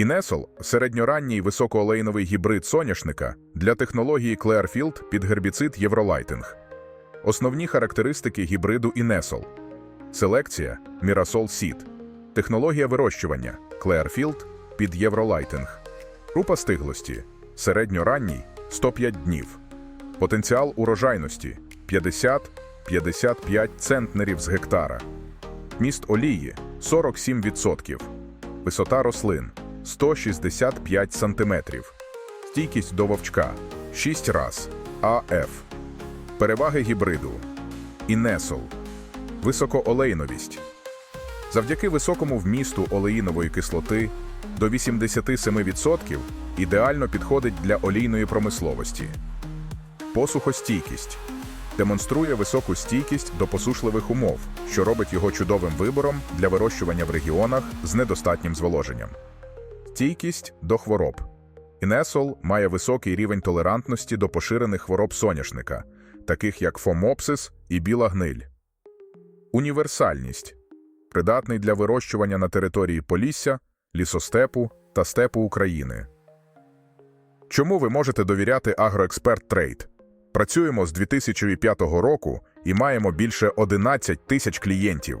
Інесол середньоранній високоолейновий гібрид соняшника для технології Clearfield під гербіцид Євролайтинг. Основні характеристики гібриду Інесол. Селекція Мірасол Сід. Технологія вирощування Clearfield під Євролайтинг. Група стиглості середньоранній 105 днів. Потенціал урожайності 50-55 центнерів з гектара. Міст олії 47%. Висота рослин 165 см. Стійкість до вовчка 6 раз. АФ. Переваги гібриду. Інесол. Високоолейновість. Завдяки високому вмісту олеїнової кислоти до 87% ідеально підходить для олійної промисловості. Посухостійкість. Демонструє високу стійкість до посушливих умов, що робить його чудовим вибором для вирощування в регіонах з недостатнім зволоженням. Стійкість до хвороб. Інесол має високий рівень толерантності до поширених хвороб соняшника, таких як фомопсис і біла гниль. Універсальність. Придатний для вирощування на території Полісся, лісостепу та степу України. Чому ви можете довіряти Агроексперт Трейд? Працюємо з 2005 року і маємо більше 11 тисяч клієнтів.